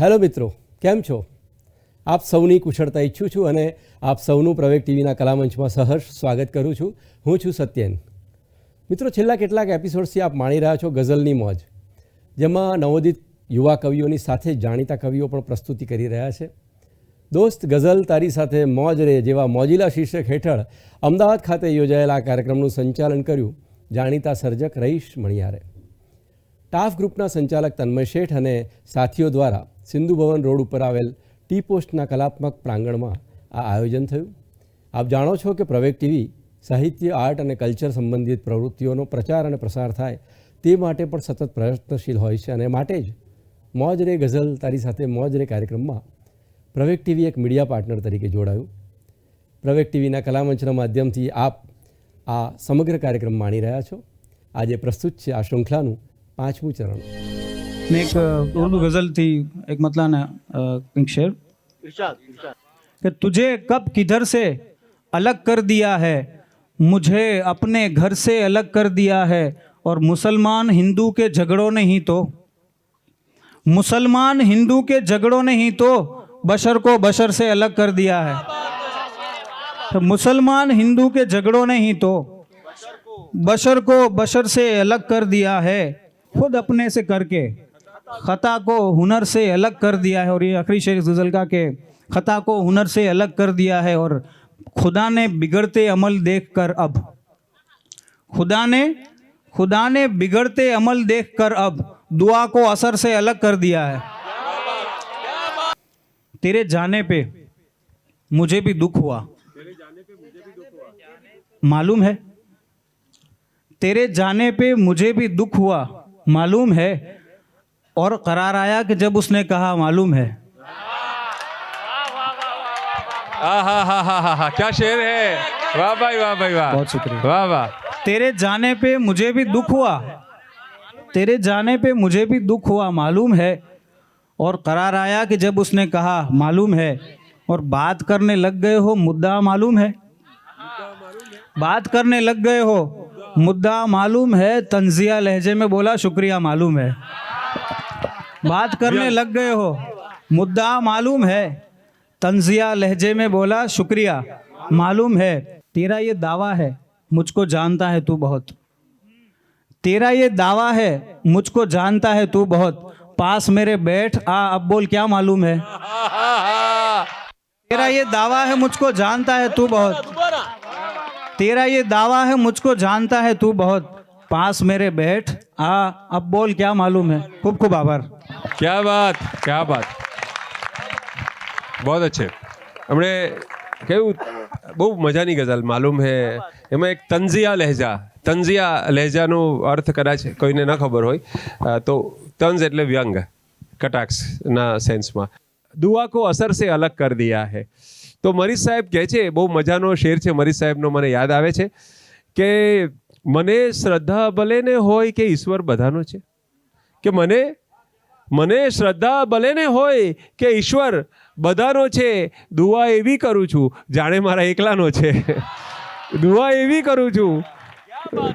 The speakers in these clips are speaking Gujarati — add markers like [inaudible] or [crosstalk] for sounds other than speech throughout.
હેલો મિત્રો, કેમ છો? આપ સૌની કુશળતા ઈચ્છું છું અને આપ સૌનું પ્રવેગ ટીવીના કલામંચમાં સહર્ષ સ્વાગત કરું છું. હું છું સત્યેન. મિત્રો, છેલ્લા કેટલાક એપિસોડ્સથી આપ માણી રહ્યા છો ગઝલની મોજ, જેમાં નવોદિત યુવા કવિઓની સાથે જાણીતા કવિઓ પણ પ્રસ્તુતિ કરી રહ્યા છે. દોસ્ત, ગઝલ તારી સાથે મોજ રે જેવા મોજીલા શીર્ષક હેઠળ અમદાવાદ ખાતે યોજાયેલા આ કાર્યક્રમનું સંચાલન કર્યું જાણીતા સર્જક રહીશ મણિયારે. ટાફ ગ્રુપના સંચાલક તન્મય શેઠ અને સાથીઓ દ્વારા સિંધુ ભવન રોડ ઉપર આવેલ ટી પોસ્ટના કલાત્મક પ્રાંગણમાં આ આયોજન થયું. આપ જાણો છો કે પ્રવેગ ટીવી સાહિત્ય, આર્ટ અને કલ્ચર સંબંધિત પ્રવૃત્તિઓનો પ્રચાર અને પ્રસાર થાય તે માટે પણ સતત પ્રયત્નશીલ હોય છે અને માટે જ મોજ રે ગઝલ તારી સાથે મોજ રે કાર્યક્રમમાં પ્રવેગ ટીવી એક મીડિયા પાર્ટનર તરીકે જોડાયું. પ્રવેગ ટીવીના કલામંચના માધ્યમથી આપ આ સમગ્ર કાર્યક્રમ માણી રહ્યા છો. આજે પ્રસ્તુત છે આ શૃંખલાનું પાંચમું ચરણ. મેં એક ઉર્દू गज़ल थी एक मतलब ना अ, एक शेर कि तुझे कब किधर से अलग कर दिया है मुझे अपने घर से अलग कर दिया है और मुसलमान हिंदू के झगड़ों ने ही तो मुसलमान हिंदू के झगड़ों ने ही तो बशर को बशर से अलग कर दिया है तो मुसलमान हिंदू के झगड़ों ने ही तो बशर को बशर से अलग कर दिया है खुद अपने से करके खता को हुनर से अलग कर दिया है और ये आखिरी शेर गज़ल का के खता को हुनर से अलग कर दिया है और खुदा ने बिगड़ते अमल देखकर अब। खुदा ने खुदा ने बिगड़ते अमल देखकर अब, दुआ को असर से अलग कर दिया है। तेरे जाने पे मुझे भी दुख हुआ। मालूम है? तेरे जाने पे मुझे भी दुख हुआ। मालूम है? और करार आया कि जब उसने कहा मालूम है। क्या शेर है? वाह भाई वाह भाई वाह। बहुत शुक्रिया। वाह वाह। तेरे जाने पे मुझे भी दुख हुआ। तेरे जाने पे मुझे भी दुख हुआ मालूम है। और करार आया कि जब उसने कहा मालूम है। और बात करने लग गए हो मुद्दा मालूम है। बात करने लग गए हो मुद्दा मालूम है। तंजिया लहजे में बोला शुक्रिया मालूम है। बात करने लग गए हो। मुद्दा मालूम है। तंजिया लहजे में बोला, शुक्रिया, मालूम है, तेरा ये दावा है, मुझको जानता है तू बहुत। तेरा ये दावा है, मुझको जानता है तू बहुत। पास मेरे बैठ, आ, अब बोल, क्या मालूम है? तेरा ये दावा है, मुझको जानता है तू बहुत। तेरा ये दावा है, मुझको जानता है तू बहुत। पास मेरे बैठ, आ, अब बोल, क्या मालूम है? खूब खूब आभार। ક્યા વાત, ક્યા બાત બહુ અચ્છે હમણે કેવું, બહુ મજાની ગઝલ, માલુમ હે. એમાં એક તંઝિયા લહેજા તંઝિયા લહેજાનો અર્થ કદાચ કોઈને ન ખબર હોય તો તંઝ એટલે વ્યંગ, કટાક્ષના સેન્સમાં. દુઆ કો અસર સે અલગ કર દિયા હે. તો મરીઝ સાહેબ કહે છે, બહુ મજાનો શેર છે મરીઝ સાહેબનો મને યાદ આવે છે, કે મને શ્રદ્ધા ભલે ને હોય કે ઈશ્વર બધાનો છે, કે મને મને શ્રદ્ધા ભલે ને હોય કે ઈશ્વર, બધાનો છે, દુઆ એવી કરું છું. જાણે મારા એકલાનો છે. [laughs] દુઆ એવી કરું છું.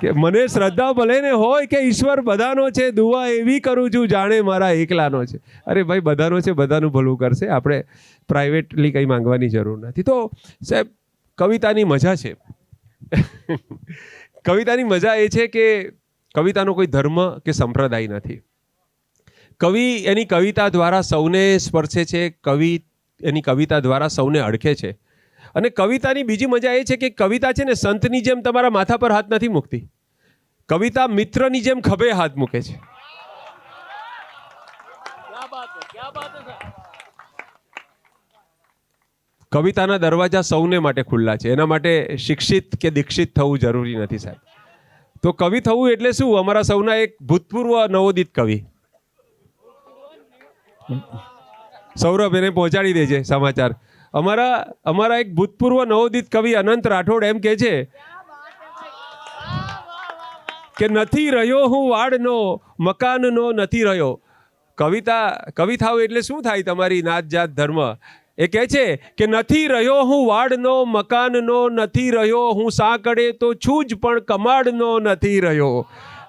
કે મને શ્રદ્ધા ભલે ને હોય કે ઈશ્વર, બધાનો છે, દુઆ એવી કરું છું, જાણે મારા એકલાનો છે. અરે ભાઈ, બધાનો છે, બધાનું ભલું કરશે. આપણે પ્રાઇવેટલી કંઈ માંગવાની જરૂર નથી. તો સાહેબ, કવિતાની મજા છે. [laughs] કવિતાની મજા એ છે કે કવિતાનો કોઈ ધર્મ કે સંપ્રદાય નથી. કવિ એની કવિતા દ્વારા સૌને સ્પર્શે છે, કવિ એની કવિતા દ્વારા સૌને અડખે છે. અને કવિતાની બીજી મજા એ છે કે કવિતા છે ને સંતની જેમ તમારા માથા પર હાથ નથી મૂકતી. કવિતા મિત્રની જેમ ખભે હાથ મૂકે છે. કવિતાના દરવાજા સૌને માટે ખુલ્લા છે. એના માટે શિક્ષિત કે દીક્ષિત થવું જરૂરી નથી સાહેબ. તો કવિ થવું એટલે શું? અમારા સૌના એક ભૂતપૂર્વ નવોદિત કવિ. સૌરભ એને પહોંચાડી દેજે સમાચાર. અમારા અમારા એક ભૂતપૂર્વ નવોદિત કવિ અનંત રાઠોડ એમ કહે છે કે નથી રહ્યો હું વાડનો, મકાનનો નથી રહ્યો. કવિતા કવિ થાવ એટલે શું થાય તમારી નાત જાત ધર્મ? એ કહે છે કે નથી રહ્યો હું વાડનો, મકાનનો નથી રહ્યો. હું સાંકડે તો છું જ, પણ કમાડનો નથી રહ્યો.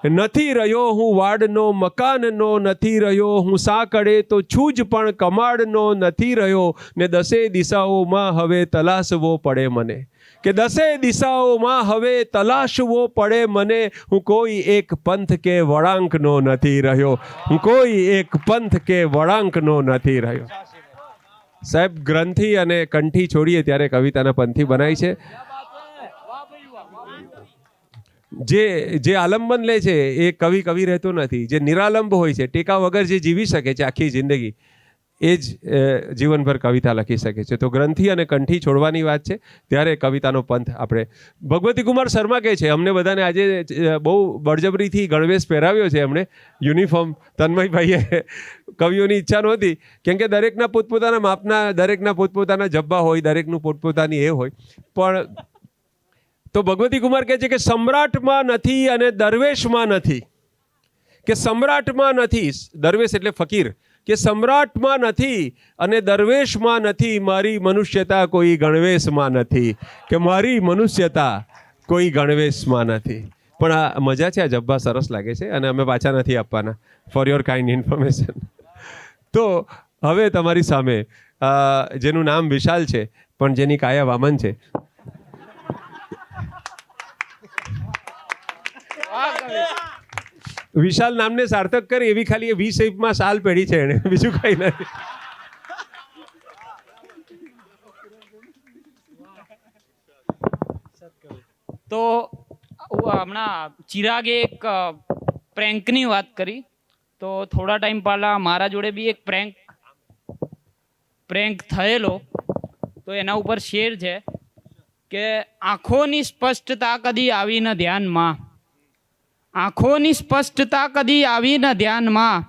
નથી રહ્યો હું વાડનો, મકાનનો નથી રહ્યો, હું સાકડે તો છું જ પણ કમાડનો નથી રહ્યો, ને દસે દિશાઓમાં હવે તલાશવો પડે મને. કે દસે દિશાઓમાં હવે તલાશવો પડે મને, હું કોઈ એક પંથ કે વળાંકનો નથી રહ્યો. હું કોઈ એક પંથ કે વળાંકનો નથી રહ્યો. સાહેબ, ગ્રંથિ અને કંઠી છોડીએ ત્યારે કવિતાના પંથી બનાવી છે. જે જે આલંબન લે છે, એ કવિ કવિ રહેતો નથી. જે નિરાલંબ હોય છે, ટેકા વગર જે જીવી શકે છે આખી જિંદગી, એ જ જીવનભર કવિતા લખી શકે છે. તો ગ્રંથિ અને કંઠી છોડવાની વાત છે. ત્યારે કવિતાનો પંથ આપણે, ભગવતી કુમાર શર્મા કહે છે, અમને બધાને આજે બહુ બળજબરીથી ગણવેશ પહેરાવ્યો છે એમણે, યુનિફોર્મ તન્મયભાઈએ. કવિઓની ઈચ્છા નહોતી, કેમ કે દરેકના પોતપોતાના માપના, દરેકના પોતપોતાના જબ્બા હોય, દરેકનું પોતપોતાની એ હોય. પણ તો ભગવતી કુમાર કહે છે કે સમ્રાટમાં નથી અને દરવેશમાં નથી. કે સમ્રાટમાં નથી, દરવેશ એટલે ફકીર. કે સમ્રાટમાં નથી અને દરવેશમાં નથી, મારી મનુષ્યતા કોઈ ગણવેશમાં નથી. કે મારી મનુષ્યતા કોઈ ગણવેશમાં નથી. પણ આ મજા છે, આ જબ્બા સરસ લાગે છે અને અમે પાછા નથી આપવાના. ફોર યોર કાઇન્ડ ઇન્ફોર્મેશન તો હવે તમારી સામે જેનું નામ વિશાલ છે, પણ જેની કાયા વામન છે વિશાલ નામને સાર્થક કરી એવી ખાલી એ વી શેપમાં શાલ પેઢી છે એને. બીજું કઈ નથી. તો હમણાં ચિરાગે એક પ્રેન્કની વાત કરી. તો થોડા ટાઈમ પહેલાં મારા જોડે બી એક પ્રેન્ક પ્રેન્ક થયેલો. તો એના ઉપર શેર છે કે આંખોની સ્પષ્ટતા કદી આવી ન ધ્યાનમાં આંખોની સ્પષ્ટતા કદી આવી ન ધ્યાનમાં.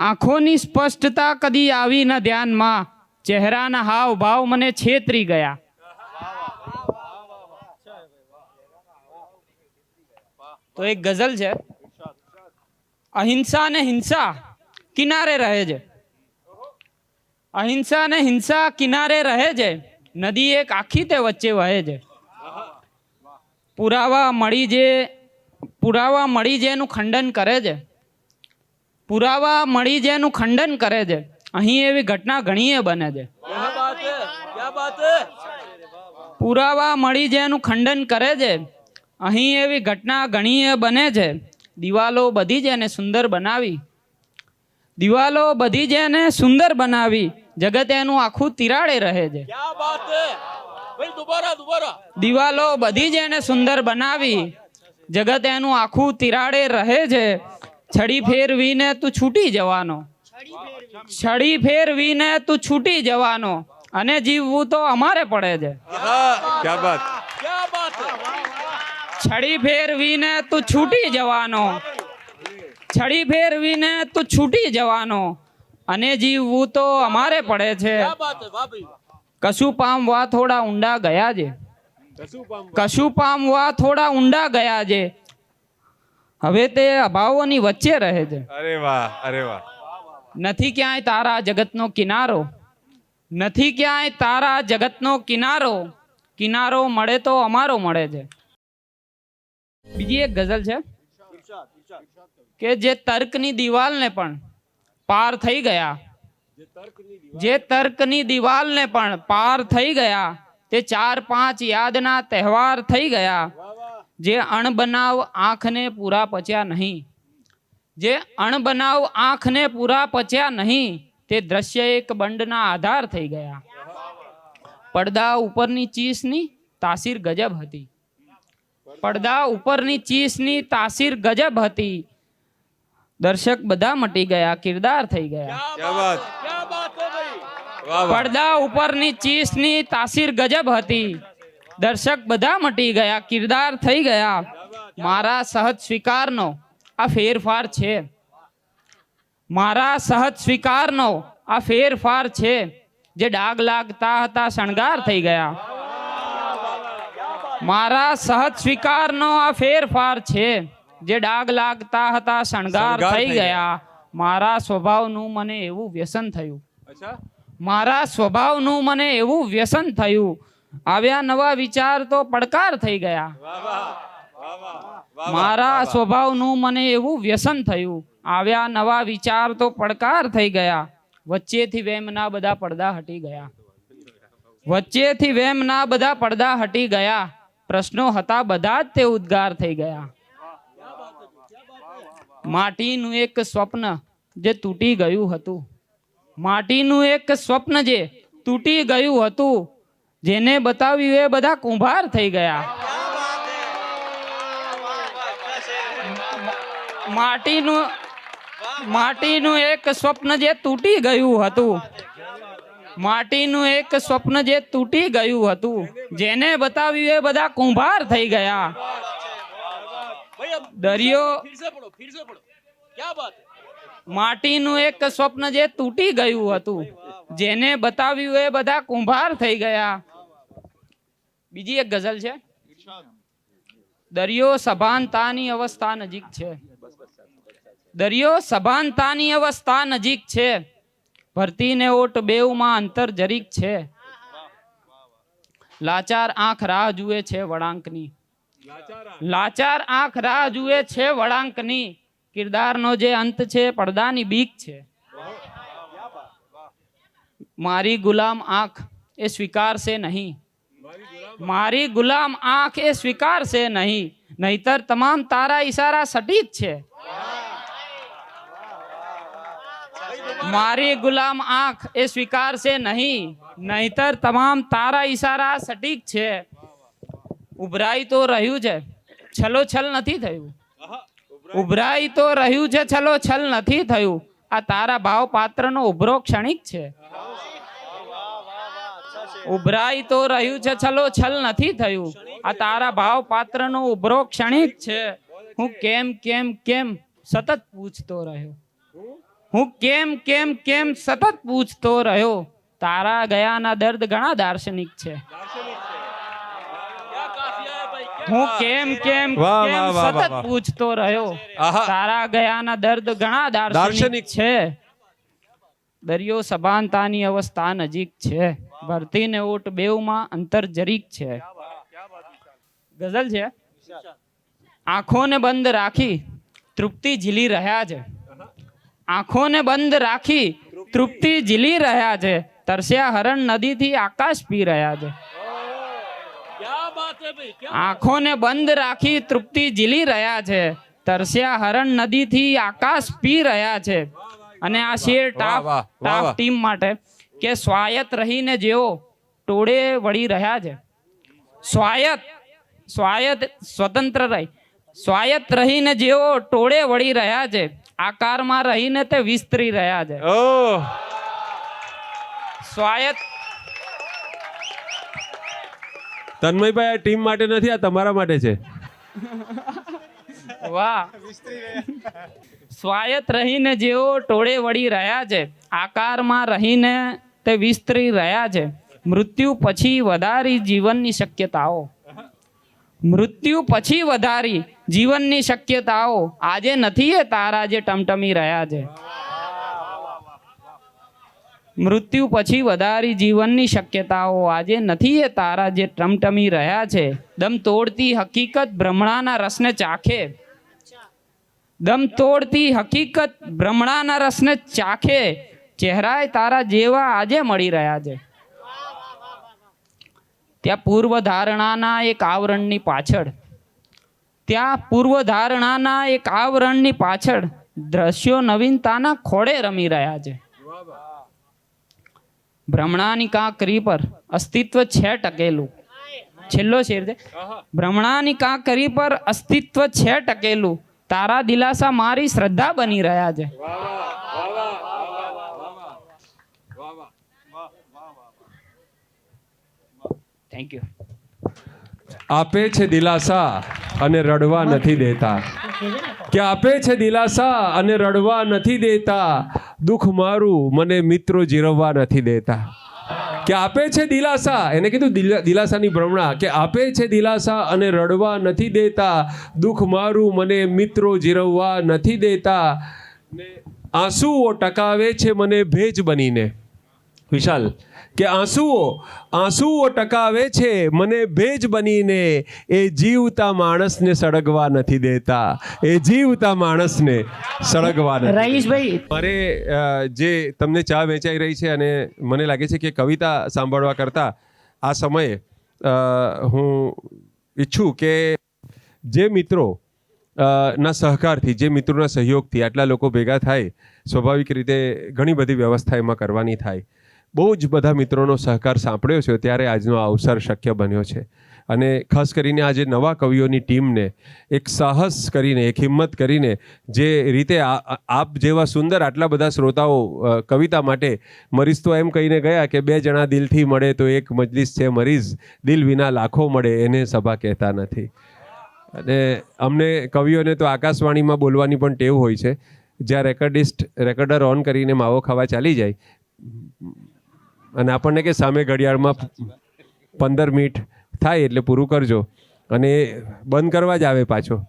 આંખોની સ્પષ્ટતા કદી આવી ન ધ્યાનમાં. ચહેરાના હાવ ભાવ મને છેતરી ગયા. તો એક ગઝલ છે. અહિંસા ને હિંસા કિનારે રહે છે. અહિંસા ને હિંસા કિનારે રહે છે. નદી એક આખી તે વચ્ચે વહે છે. પુરાવા મળી જે પુરાવા મળી જેનું ખંડન કરે છે. પુરાવા મળી જેનું ખંડન કરે છે. અહીં એવી ઘટના ઘણીએ બને છે. પુરાવા મળી જેનું ખંડન કરે છે. અહીં એવી ઘટના ઘણીએ બને છે. દિવાલો બધી જ એને સુંદર બનાવી. દિવાલો બધી જ એને સુંદર બનાવી. જગત એનું આખું તિરાડે રહે છે. દિવાલો બધી જ એને સુંદર બનાવી. જગત એનું આખું તિરાડે રહે છે. છડી ફેરવીને તું છૂટી જવાનો. છડી ફેરવીને તું છૂટી જવાનો. અને જીવવું તો અમારે પડે છે. છડી ફેરવીને તું છૂટી જવાનો. છડી ફેરવીને તું છૂટી જવાનો. અને જીવવું તો અમારે પડે છે. કશું પામવા થોડા ઊંડા ગયા છે. કશું પામવા થોડા ઊંડા ગયા છે હવે તે અભાવોની વચ્ચે રહે છે. અરે વાહ અરે વાહ. નથી ક્યાંય તારા જગતનો કિનારો. નથી ક્યાંય તારા જગતનો કિનારો. કિનારો મળે તો અમારો મળે છે. બીજી એક ગઝલ છે. કે જે તર્કની દિવાલને પણ પાર થઈ ગયા. જે તર્કની દિવાલને પણ પાર થઈ ગયા. તે ચાર પાંચ યાદના તહેવાર થઈ ગયા. જે અણબનાવ આંખને પૂરા પચ્યા નહીં. જે અણબનાવ આંખને પૂરા પચ્યા નહીં, તે દ્રશ્ય એક બંડના આધાર થઈ ગયા. પડદા ઉપરની ચીસની તાસીર ગજબ હતી. પડદા ઉપરની ચીસની તાસીર ગજબ હતી. દર્શક બધા મટી ગયા, કિરદાર થઈ ગયા. પડદા ઉપરની ચીસની તાસીર ગજબ હતી. દર્શક બધા મટી ગયા કિરદાર થઈ ગયા. મારા સહજ સ્વીકારનો આ ફેરફાર છે. મારા સહજ સ્વીકારનો આ ફેરફાર છે. જે ડાગ લાગતા હતા શણગાર થઈ ગયા. મારા સહજ સ્વીકારનો આ ફેરફાર છે. જે ડાગ લાગતા હતા શણગાર થઈ ગયા. મારા સ્વભાવનું મને એવું વ્યસન થયું. અચ્છા. મારા સ્વભાવનું મને એવું વ્યસન થયું. આવ્યા નવા વિચાર તો પડકાર થઈ ગયા. મારા સ્વભાવનું મને એવું વ્યસન થયું. આવ્યા નવા વિચાર તો પડકાર થઈ ગયા. વચ્ચેથી વેમના બધા પડદા હટી ગયા. વચ્ચેથી વેમના બધા પડદા હટી ગયા. પ્રશ્નો હતા બધા જ તે ઉદ્ગાર થઈ ગયા. માટીનું એક સ્વપ્ન જે તૂટી ગયું હતું. માટીનું એક સ્વપ્ન જે તૂટી ગયું હતું જેને બતાવ્યું એ બધા કુંભાર થઈ ગયા. માટીનું માટીનું એક સ્વપ્ન જે તૂટી ગયું હતું. માટીનું એક સ્વપ્ન જે તૂટી ગયું હતું જેને બતાવ્યું એ બધા કુંભાર થઈ ગયા. દરિયો માટીનું એક સ્વપ્ન જે તૂટી ગયું હતું, જેને બતાવ્યું એ બધા કુંભાર થઈ ગયા. બીજી એક ગઝલ છે. દરિયો સભાનતાની અવસ્થા નજીક છે. દરિયો સભાનતાની અવસ્થા નજીક છે. ભરતીને ઓટ બેવમાં અંતર જરીક છે. લાચાર આંખ રાહ જુએ છે વળાંકની. લાચાર આંખ રાહ જુએ છે વળાંકની. કિરદારનો જે અંત છે પડદાની બીક છે મારી ગુલામ આંખ એ સ્વીકારશે નહીં મારી ગુલામ આંખ એ સ્વીકારશે નહીં નહીતર તમામ તારા ઈશારા સટીક છે મારી ગુલામ આંખ એ સ્વીકારશે નહીં નહીતર તમામ તારા ઈશારા સટીક છે ઉભરાઈ તો રહ્યું છે છલો છલ નથી થયું ઉભરાઈ તો રહ્યું છે છલો છલ નથી થયું. આ તારા ભાવ પાત્રનો ઉભરો ક્ષણિક છે. ઉભરાઈ તો રહ્યું છે છલો છલ નથી થયું. આ તારા ભાવ પાત્રનો ઉભરો ક્ષણિક છે. હું કેમ કેમ કેમ સતત પૂછતો રહ્યો. હું કેમ કેમ કેમ સતત પૂછતો રહ્યો. તારા ગયાના દર્દ ઘણા દાર્શનિક છે. હું કેમ કેમ કેમ સતત પૂછતો રહ્યો. તારા ગયાના દર્દ ઘણા દાર્શનિક. છે. દરિયો સભાનતાની અવસ્થા નજીક છે. ભરતીને ઓટ બેવમાં અંતર જરીક છે. ગઝલ છે? આંખોને બંધ રાખી તૃપ્તિ ઝીલી રહ્યા છે. આંખોને બંધ રાખી તૃપ્તિ ઝીલી રહ્યા છે. તરસ્યા હરણ નદીથી આકાશ પી રહ્યા છે. આંખોને બંધ રાખી તૃપ્તિ ઝીલી રહ્યા છે. તરસ્યા હરણ નદીથી આકાશ પી રહ્યા છે. અને આ શેર ટાફ વાહ. ટીમ માટે કે સ્વાયત રહીને જેઓ ટોળે વળી રહ્યા છે. સ્વાયત સ્વાયત સ્વતંત્ર રહી. સ્વાયત રહીને જેઓ ટોળે વળી રહ્યા છે. આકારમાં રહીને તે વિસ્તરી રહ્યા છે. ઓહ. તન્મયભાઈ આ ટીમ માટે નથી, આ તમારા માટે છે. [laughs] વાહ. સ્વાયત રહીને જેઓ ટોળે વળી રહ્યા છે, આકારમાં રહીને તે વિસ્તરી રહ્યા છે. મૃત્યુ પછી વધારી જીવનની શક્યતાઓ. મૃત્યુ પછી વધારી જીવનની શક્યતાઓ. આજે નથી એ તારા જે ટમટમી રહ્યા છે. મૃત્યુ પછી વધારી જીવનની શક્યતાઓ આજે નથી એ તારા જે ટમટમી રહ્યા છે. દમ તોડતી હકીકત ભ્રમણાના રસને ચાખે. દમ તોડતી હકીકત ભ્રમણાના રસને ચાખે. ચહેરાય તારા જેવા આજે મળી રહ્યા છે. ત્યાં પૂર્વ ધારણાના એક આવરણની પાછળ. ત્યાં પૂર્વ ધારણાના એક આવરણની પાછળ દ્રશ્યો નવીનતાના ખોળે રમી રહ્યા છે. ભ્રમણાની કાંકરી પર અસ્તિત્વ છે ટકેલું? છેલ્લો શેર છે. ભ્રમણાની કાંકરી પર અસ્તિત્વ છે ટકેલું? તારા દિલાસા મારી શ્રદ્ધા બની રહ્યા છે. થેન્ક યુ આપે છે દિલાસા અને રડવા નથી દેતા. કે આપે છે દિલાસા અને રડવા નથી દેતા. દુઃખ મારું મને મિત્રો જીરવવા નથી દેતા. કે આપે છે દિલાસા, એને કીધું દિલા- દિલાસાની ભ્રમણા, કે આપે છે દિલાસા અને રડવા નથી દેતા. દુઃખ મારું મને મિત્રો જીરવવા નથી દેતા. આંસુઓ ટકાવે છે મને ભેજ બનીને. વિશાલ કે આંસુઓ આંસુઓ ટકાવે છે મને ભેજ બનીને એ જીવતા માણસને સળગવા નથી દેતા. એ જીવતા માણસને સળગવા નથી રહીશભાઈ મારે જે તમને ચા વેચાઈ રહી છે અને મને લાગે છે કે કવિતા સાંભળવા કરતાં આ સમયે હું ઈચ્છું કે જે મિત્રો ના સહકારથી જે મિત્રોના સહયોગથી આટલા લોકો ભેગા થાય સ્વાભાવિક રીતે ઘણી બધી વ્યવસ્થા એમાં કરવાની થાય. બહુ જ બધા મિત્રોનો સહકાર સાંપડ્યો છે ત્યારે આજનો અવસર શક્ય બન્યો છે. અને ખાસ કરીને આજે નવા કવિઓની ટીમને એક સાહસ કરીને, એક હિંમત કરીને જે રીતે આપ જેવા સુંદર આટલા બધા શ્રોતાઓ કવિતા માટે મરીઝ તો એમ કહીને ગયા કે બે જણા દિલથી મળે તો એક મજલિસ છે મરીઝ, દિલ વિના લાખો મળે એને સભા કહેતા નથી. અને અમને કવિઓને તો આકાશવાણીમાં બોલવાની પણ ટેવ હોય છે. જ્યાં રેકોર્ડિસ્ટ, રેકોર્ડર ઓન કરીને માવો ખાવા ચાલી જાય અને આપણને કે સામે ઘડિયાળમાં પંદર મિનિટ થાય એટલે પૂરું કરજો. અને બંધ કરવા જ આવે પાછો.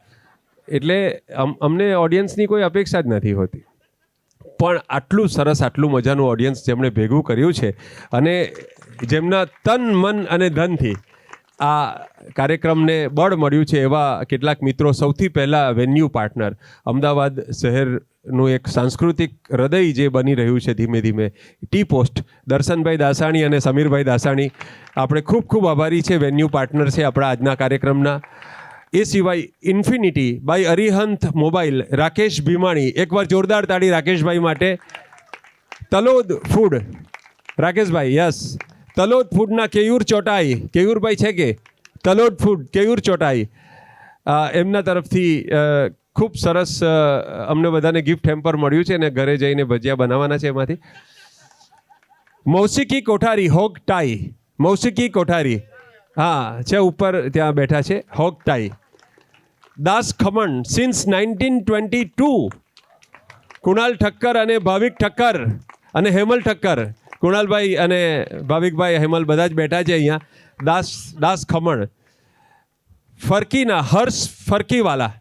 એટલે અમ- અમને ઓડિયન્સની કોઈ અપેક્ષા જ નથી હોતી. પણ આટલું સરસ, આટલું મજાનું ઓડિયન્સ જેમણે ભેગું કર્યું છે અને જેમના તન, મન અને ધનથી આ કાર્યક્રમને બળ મળ્યું છે એવા કેટલાક મિત્રો સૌથી પહેલાં વેન્યુ પાર્ટનર. અમદાવાદ શહેરનું એક સાંસ્કૃતિક હૃદય જે બની રહ્યું છે ધીમે ધીમે. ટી પોસ્ટ, દર્શનભાઈ દાસાણી અને સમીરભાઈ દાસાણી. આપણે ખૂબ ખૂબ આભારી છે વેન્યુ પાર્ટનર છે આપણા આજના કાર્યક્રમના. એ સિવાય infinity by Arihant mobile, Rakesh Bhimani. એકવાર જોરદાર તાળી રાકેશભાઈ માટે. તલોદ ફૂડ. રાકેશભાઈ, યસ. તલોદ ફૂડના કેયુર ચોટાઈ. કેયુરભાઈ છે કે? તલોદ ફૂડ કેયુર ચોટાઈ. એમના તરફથી ખૂબ સરસ અમને બધાને ગિફ્ટ હેમ્પર મળ્યું છે અને ઘરે જઈને ભજીયા બનાવવાના છે એમાંથી. Mausiki Kothari, hog tie. મૌસિકી Kothari. હા, છે ઉપર ત્યાં બેઠા છે, hog tie. Das Khaman since nineteen twenty two Kunal Thakkar અને ભાવિક ઠક્કર અને હેમલ ઠક્કર. કુણાલભાઈ અને ભાવિકભાઈ હેમલ બધા જ બેઠા છે અહીંયા. દાસ દાસ ખમણ. ફરકીના હર્ષ ફરકીવાલા.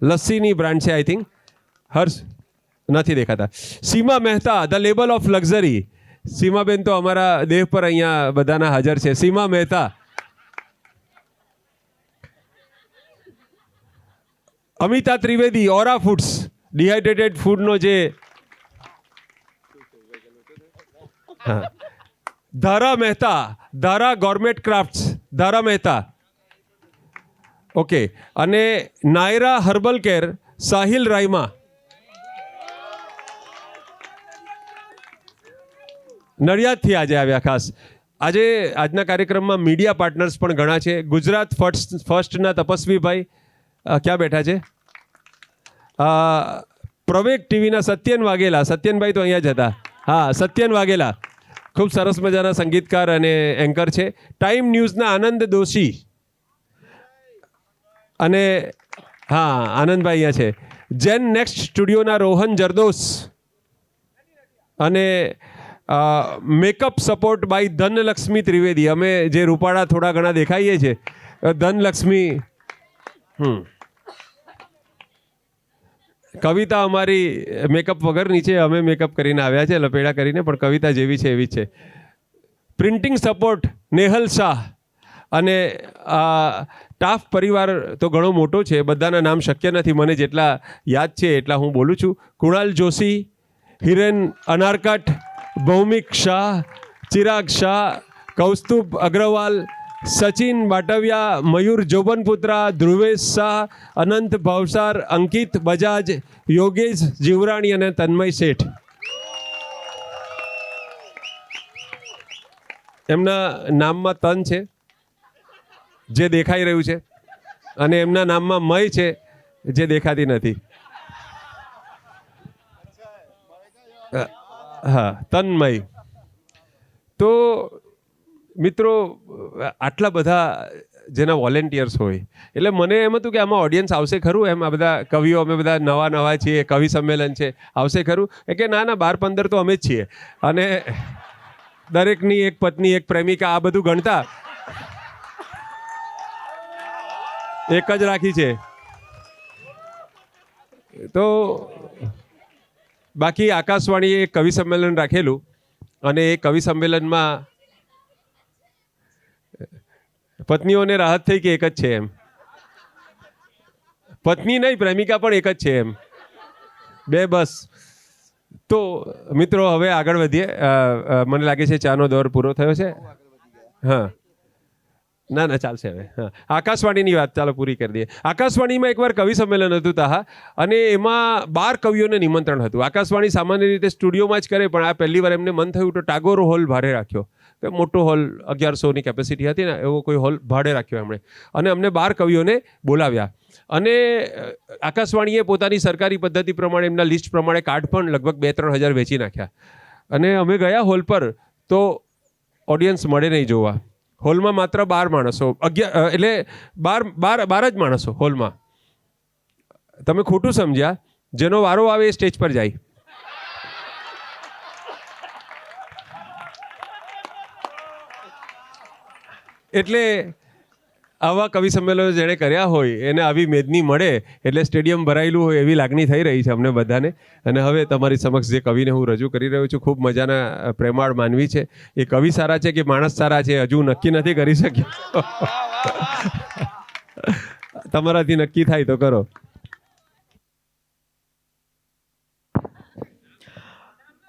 લસ્સીની બ્રાન્ડ છે આઈ થિંક હર્ષ, નથી દેખાતા. Seema Mehta, the label of luxury. સીમાબેન તો અમારા દેહ પર અહીંયા બધાના હાજર છે. Seema Mehta. Amita Trivedi, Aura Foods. Dehydrated ફૂડનો જે હા. ધારા મહેતા ધારા ગોર્મેટ ક્રાફ્ટ્સ ધારા મહેતા ઓકે અને નાયરા હર્બલ કેર સાહિલ રાયમા નડિયાદથી આજે આવ્યા ખાસ આજે આજના કાર્યક્રમમાં મીડિયા પાર્ટનર્સ પણ ઘણા છે ગુજરાત ફર્સ્ટ ફર્સ્ટના તપસ્વીભાઈ ક્યાં બેઠા છે પ્રવેગ ટીવીના સત્યન વાઘેલા સત્યનભાઈ તો અહીંયા જ હતા। હા, સત્યન વાઘેલા। ખૂબ સરસ મજાના સંગીતકાર અને એન્કર છે. ટાઈમ ન્યૂઝના આનંદ દોશી. અને હા, આનંદભાઈ અહીંયા છે. જેન નેક્સ્ટ સ્ટુડિયોના રોહન જરદોસ અને makeup support by Dhanlaxmi Trivedi. અમે જે રૂપાળા થોડા ઘણા દેખાઈએ છીએ ધનલક્ષ્મી. હમ. કવિતા અમારી મેકઅપ વગરની છે, અમે મેકઅપ કરીને આવ્યા છે, લપેડા કરીને, પણ કવિતા જેવી છે, એવી છે. પ્રિન્ટિંગ સપોર્ટ નેહલ શાહ અને આ ટાફ પરિવાર તો ઘણો મોટો છે, બધાના નામ શક્ય નથી, મને જેટલા યાદ છે, એટલા હું બોલું છું. કુણાલ જોશી, હિરેન અનારકટ, ભૌમિક શાહ, ચિરાગ શાહ, કૌસ્તુભ અગ્રવાલ સચિન બાટવિયા મયુર જોબનપુત્રા, ધ્રુવેશ શાહ, અનંત ભાવસાર, અંકિત બજાજ, યોગેશ જીવરાણી અને તન્મય શેઠ. એમના નામમાં તન છે, જે દેખાઈ રહ્યું છે, અને એમના નામમાં મય છે, જે દેખાતી નથી. હા, તન્મય. તો મિત્રો આટલા બધા જેના વોલેન્ટિયર્સ હોય, એટલે મને એમ હતું કે આમાં ઓડિયન્સ આવશે ખરું? એમ આ બધા કવિઓ, અમે બધા નવા નવા છીએ, કવિ સંમેલન છે, આવશે ખરું? એ કે ના ના, બાર પંદર તો અમે જ છીએ. અને દરેકની એક પત્ની, એક પ્રેમિકા, આ બધું ગણતા એક જ રાખી છે. તો બાકી આકાશવાણીએ એક કવિ સંમેલન રાખેલું અને એ કવિ સંમેલનમાં પત્નીઓને રાહત થઈ કે એક જ છે એમ? પત્ની નહીં, પ્રેમિકા પણ એક જ છે એમ. બે બસ. તો મિત્રો, હવે આગળ વધીએ. મને લાગે છે ચાનો દોર પૂરો થયો છે. હા. ના ના, ચાલશે હવે. હા. આકાશવાણીની વાત ચાલો પૂરી કરી દઈએ. આકાશવાણીમાં એકવાર કવિ સંમેલન હતું તાહા, અને એમાં બાર કવિઓને નિમંત્રણ હતું. આકાશવાણી સામાન્ય રીતે સ્ટુડિયોમાં જ કરે, પણ આ પહેલી વાર એમને મન થયું તો ટાગોર હોલ ભારે રાખ્યો. મોટો હોલ અગિયારસોની કેપેસિટી હતી ને, એવો કોઈ હોલ ભાડે રાખ્યો એમણે. અને અમને બાર કવિઓને બોલાવ્યા. અને આકાશવાણીએ પોતાની સરકારી પદ્ધતિ પ્રમાણે, એમના લિસ્ટ પ્રમાણે કાર્ડ પણ લગભગ બે ત્રણ હજાર વેચી નાખ્યા. અને અમે ગયા હોલ પર, તો ઓડિયન્સ મળે નહીં જોવા. હોલમાં માત્ર બાર માણસો અગિયાર એટલે બાર બાર બાર જ માણસો હોલમાં. તમે ખોટું સમજ્યા. જેનો વારો આવે એ સ્ટેજ પર જાય. એટલે આવા કવિ સંમેલનો જેણે કર્યા હોય, એને આવી મેદની મળે, એટલે સ્ટેડિયમ ભરાયેલું હોય એવી લાગણી થઈ રહી છે અમને બધાને. અને હવે તમારી સમક્ષ જે કવિને હું રજૂ કરી રહ્યો છું, ખૂબ મજાના પ્રેમાળ માનવી છે. એ કવિ સારા છે કે માણસ સારા છે, હજુ નક્કી નથી કરી શક્યો? [laughs] તમારાથી નક્કી થાય તો કરો.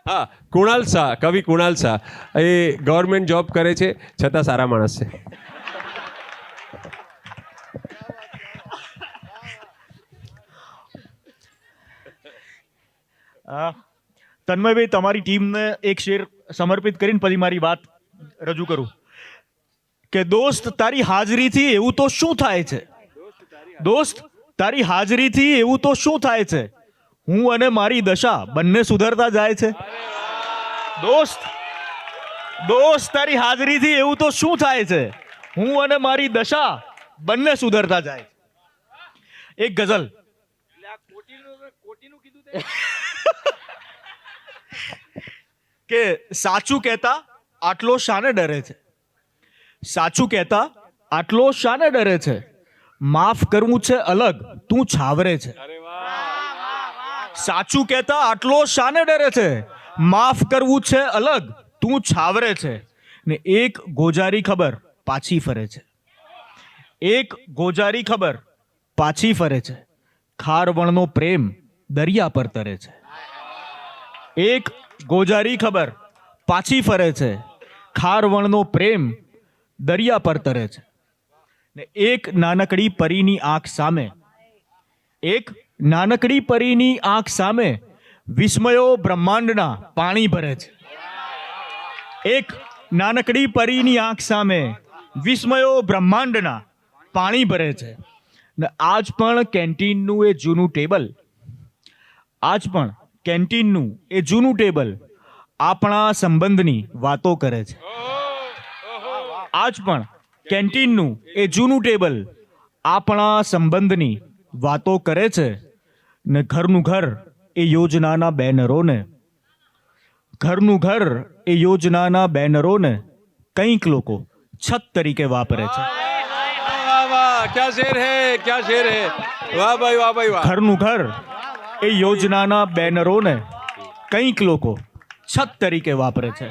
હા, કુણાલ શાહ, કવિ કુણાલ શાહ. એ ગવર્મેન્ટ જોબ કરે છે, છતાં સારા માણસ છે. તન્મયભાઈ, તમારી ટીમને એક શેર સમર્પિત કરીને પછી મારી વાત રજૂ કરું. કે દોસ્ત તારી હાજરીથી એવું તો શું થાય છે? દોસ્ત તારી હાજરીથી એવું તો શું થાય છે? હું અને મારી દશા બંને સુધરતા જાય છે. દોસ્ત દોસ્ત, તારી હાજરીથી એવું તો શું થાય છે? હું અને મારી દશા બંને સુધરતા જાય એક ગઝલ. કે સાચું કહેતા આટલો શાને ડરે છે. સાચું કહેતા આટલો શાને ડરે છે. માફ કરવું છે અલગ, તું છાવરે છે. સાચું કહેતા આટલો શાને ડરે છે? માફ કરવું છે અલગ, તું છાવરે છે. ને એક ગોજારી ખબર પાછી ફરે છે. એક ગોજારી ખબર પાછી ફરે છે. ખારવણનો પ્રેમ દરિયા પર તરે છે. એક ગોજારી ખબર પાછી ફરે છે. ખારવણનો પ્રેમ દરિયા પર તરે છે. ને એક નાનકડી પરીની આંખ સામે એક નાનકડી પરીની આંખ સામે વિસ્મયો બ્રહ્માંડના પાણી ભરે છે. એક નાનકડી પરીની આંખ સામે વિસ્મયો બ્રહ્માંડના પાણી ભરે છે. ને આજ પણ કેન્ટીનનું એ જૂનું ટેબલ, આજ પણ કેન્ટીનનું એ જૂનું ટેબલ આપણા સંબંધની વાતો કરે છે. આજ પણ કેન્ટીનનું એ જૂનું ટેબલ આપણા સંબંધની વાતો કરે છે ને ઘરનું ઘર એ યોજનાના બેનરોને. ઘરનું ઘર એ યોજનાના બેનરોને કંઈક લોકો છત તરીકે વાપરે છે. ઘરનું ઘર એ યોજનાના બેનરોને કંઈક લોકો છત તરીકે વાપરે છે.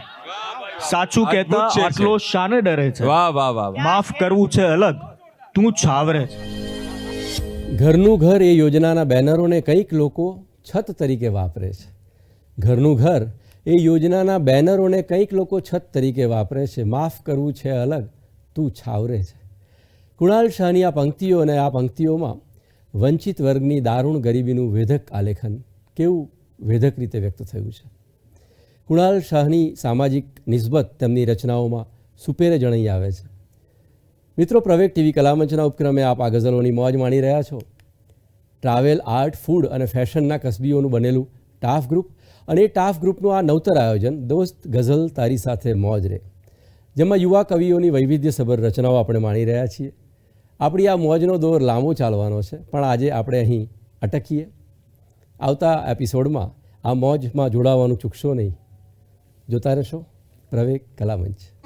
સાચું કહેતા આટલો શાને ડરે છે. વાહ વાહ વાહ. માફ કરવું છે અલગ તું છાવરે છે. ઘરનું ઘર એ યોજનાના બેનરોને કંઈક લોકો છત તરીકે વાપરે છે. ઘરનું ઘર એ યોજનાના બેનરોને કંઈક લોકો છત તરીકે વાપરે છે. માફ કરવું છે અલગ, તું છાવરે છે. કુણાલ શાહની આ પંક્તિઓ અને આ પંક્તિઓમાં વંચિત વર્ગની દારૂણ ગરીબીનું વેધક આલેખન કેવું વેધક રીતે વ્યક્ત થયું છે. કુણાલ શાહની સામાજિક નિસ્બત તેમની રચનાઓમાં સુપેરે જણાઈ આવે છે. મિત્રો, પ્રવેગ ટીવી કલામંચના ઉપક્રમે આપ આ ગઝલોની મોજ માણી રહ્યા છો. ટ્રાવેલ, આર્ટ, ફૂડ અને ફેશનના કસબીઓનું બનેલું ટાફ ગ્રુપ અને એ ટાફ ગ્રુપનું આ નવતર આયોજન દોસ્ત ગઝલ તારી સાથે મોજ રે. જેમાં યુવા કવિઓની વૈવિધ્યસભર રચનાઓ આપણે માણી રહ્યા છીએ. આપણી આ મોજનો દોર લાંબો ચાલવાનો છે, પણ આજે આપણે અહીં અટકીએ. આવતા એપિસોડમાં આ મોજમાં જોડાવાનું ચૂકશો નહીં. જોતા રહેશો પ્રવેગ કલામંચ.